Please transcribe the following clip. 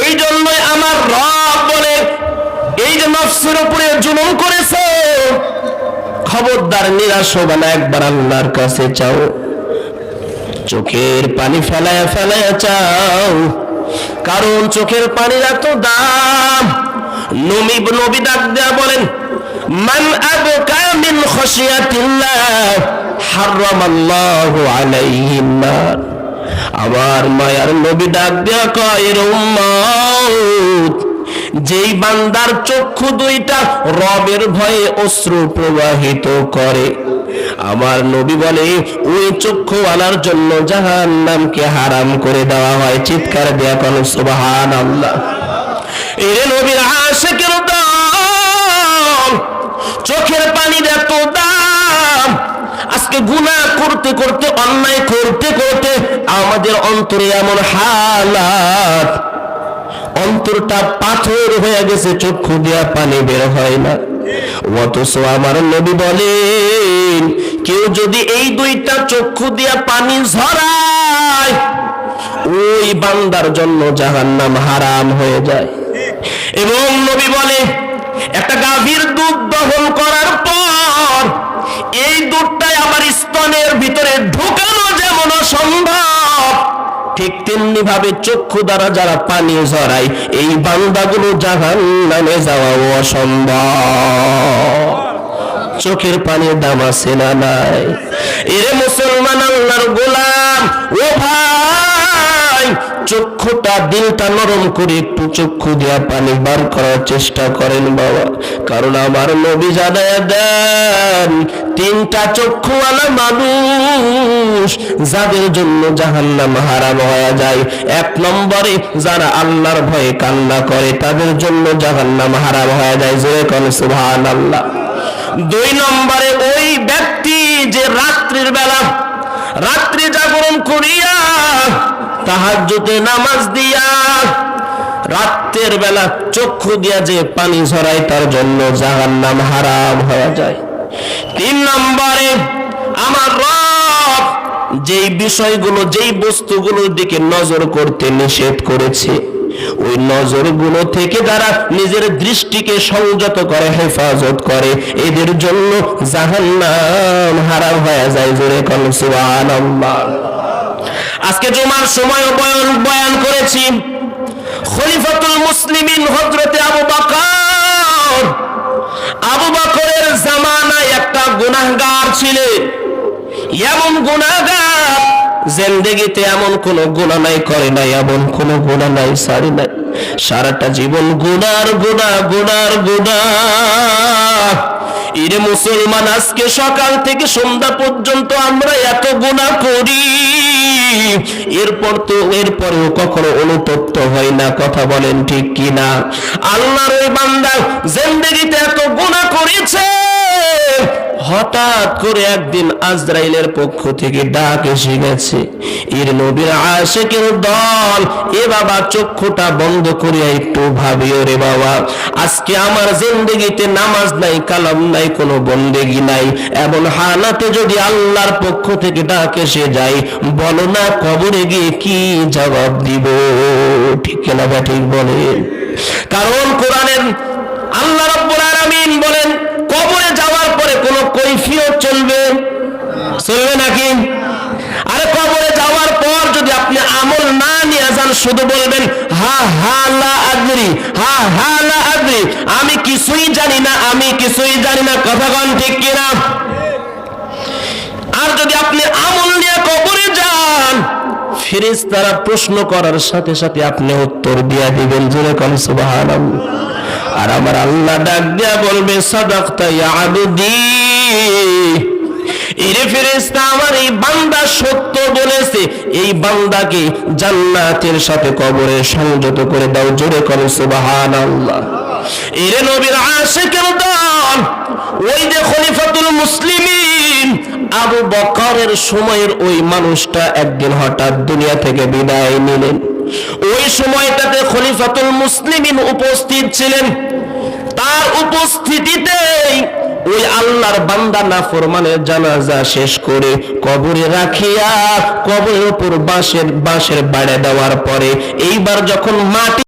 এই জন্যই আমার রব বলে, এই যে নফসের উপরে জুলুম করেছে, খবরদার, নিরাশ হবে না, একবার আল্লাহর কাছে চাও। চোখের পানি ফেলায় ফেলায় চাও, কারণ চোখের পানির এত দাম। নবী নবী ডাক দেয়া বলেন, মান আবকা মিন খশিয়াতিল্লাহ, হারামাল্লাহু আলাইহিন আমার মায়ার নবী ডাক দেয়া কয় উম্মত, যেই বান্দার চক্ষু দুইটা রবের ভয়ে অশ্রু প্রবাহিত করে, আমার নবী বলে, ওই চক্ষু চক্ষুওয়ালার জন্য জাহান নামকে হারাম করে দেওয়া হয়। চিৎকার দেয়া কোন সুবাহান আল্লাহ এরে নবীর আশেকের দাম চোখের পানির এত দাম, আজকে গুনাহ করতে করতে, অন্যায় করতে করতে আমাদের অন্তরে এমন হালাত। অন্তরটা পাথর হয়ে গেছে, চক্ষু দিয়া পানি বের হয় না। অথচ আমার নবী বলেন, কেউ যদি এই দুইটা চক্ষু দিয়া পানি ঝরায়, ওই বান্দার জন্য জাহান্নাম হারাম হয়ে যায়। এবং নবী বলে, একটা গাভীর দুধ দহন করার পর, এই দুধটাই আমার স্তনের ভিতরে অসম্ভব ঠিক তেমনি ভাবে চক্ষু দ্বারা যারা পানি ঝরায়, এই বান্দাগুলো জাহান নামে যাওয়া অসম্ভব। চোখের পানির দাম আছে না নাই? এরে মুসলমান আল্লাহর গোলাম, ও ভাই চক্ষুটা দিলটা নরম করে একটু চক্ষু দিয়া পানি বার করার চেষ্টা করেন বাবা। কারণ আমার নবী জানায় দেন, তিনটা চক্ষুওয়ালা মানুষ যাদের জন্য জাহান্নাম হারাম হয়ে যায়। এক নম্বরে যারা আল্লাহর ভয়ে কান্না করে, তাদের জন্য জাহান্নাম হারাম হয়ে যায়। যে কোন সুবহান আল্লাহ দুই নম্বরে ওই ব্যক্তি যে রাত্রির বেলা রাত্রি জাগরণ করিয়া তাহাজ্জুদে নামাজ দিয়া রাত্রের বেলা চক্ষু দিয়া যে পানি ঝরায়, তার জন্য জাহান্নাম হারাম হয়ে যায়। তিন নম্বরে, আমার রব যেই বিষয়গুলো, যেই বস্তুগুলোর দিকে নজর করতে নিষেধ করেছে, ওই নজরগুলো থেকে যারা নিজের দৃষ্টিকে সংযত করে, হেফাজত করে, এদের জন্য জাহান্নাম হারাম হয়ে যায়। জোরে কোন সুবহানাল্লাহ। আজকে জুমার সময় বয়ান বয়ান করেছি। খলিফাতুল মুসলিমিন হযরতে আবু বকর। আবু বকরের জামানায় একটা গুনাহগার ছিলেন এমন গুনাহগার, জিন্দেগিতে এমন কোন গুনাহ নাই, করে নাই, এমন কোন গুনাহ নাই, সারি নাই। সারাটা জীবন গুনার, গুনাহ গুনার, গুনাহ। ইরে মুসলমান, আজকে সকাল থেকে সন্ধ্যা পর্যন্ত আমরা এত গুনাহ করি। এরপর তো, এরপরেও কখনো অনুতপ্ত হয় না, কথা বলেন ঠিক কিনা? আল্লাহর ওই বান্দা জিন্দেগিতে এত গুনাহ করেছে হঠাৎ করে একদিন আজরাইলের পক্ষ থেকে ডাক এসে গেছে, এর নবীর আশেকের দল, এ বাবা চক্ষুটা বন্ধ করিয়া একটু ভাবিও রে বাবা। আজকে আমার জিন্দগিতে নামাজ নাই, কালাম নাই, কোনো বন্দেগি নাই। এমন হালাতে যদি আল্লাহর পক্ষ থেকে ডাক এসে যায়, বলো না কবরে গিয়ে কি জবাব দিব? ঠিক না বা ঠিক বলে? কারণ কোরআনের আল্লাহ রাব্বুল আলামিন বলেন কবরে যাওয়ার পরে কোনো কৈফিয়ত চলবে চলবে নাকি? আরে কবরে যাওয়ার পর যদি আপনি আমল না নিয়ে যান, শুধু বলবেন, হা হা, লা আদরি, হা হা, লা আদরি। আমি কিছুই জানি না, আমি কিছুই জানি না, কথা কন ঠিক কিনা? আর যদি আপনি আমল নিয়ে কবরে যান ফিরিস তারা প্রশ্ন করার সাথে সাথে আপনি উত্তর দিয়া দিবেন, জোরে কোন, সুবহানাল্লাহ। আর আমার আল্লাহ ডাক দিয়া বলবে, সাদাকতা ইয়া আবদি। এরে ফেরেশতা আমার এই বান্দা সত্য বলেছে। এই বান্দাকে জান্নাতের সাথে কবরে সংযত করে দাও, জোরে করে, সুবহানাল্লাহ। এরে নবীর আশিকের দল, ওই যে খলিফাতুল মুসলিমিন, আবু বকরের সময়ের ওই মানুষটা একদিন হঠাৎ দুনিয়া থেকে বিদায় নিলেন। ওই সময়টাতে খলিফাতুল মুসলিমিন উপস্থিত ছিলেন। তার উপস্থিতিতেই ওই আল্লাহর বান্দা না ফরমানের জানাজা শেষ করে কবরে রাখিয়া কবরের উপর বাঁশের বাঁশের বাড়ে দেওয়ার পরে এইবার যখন মাটি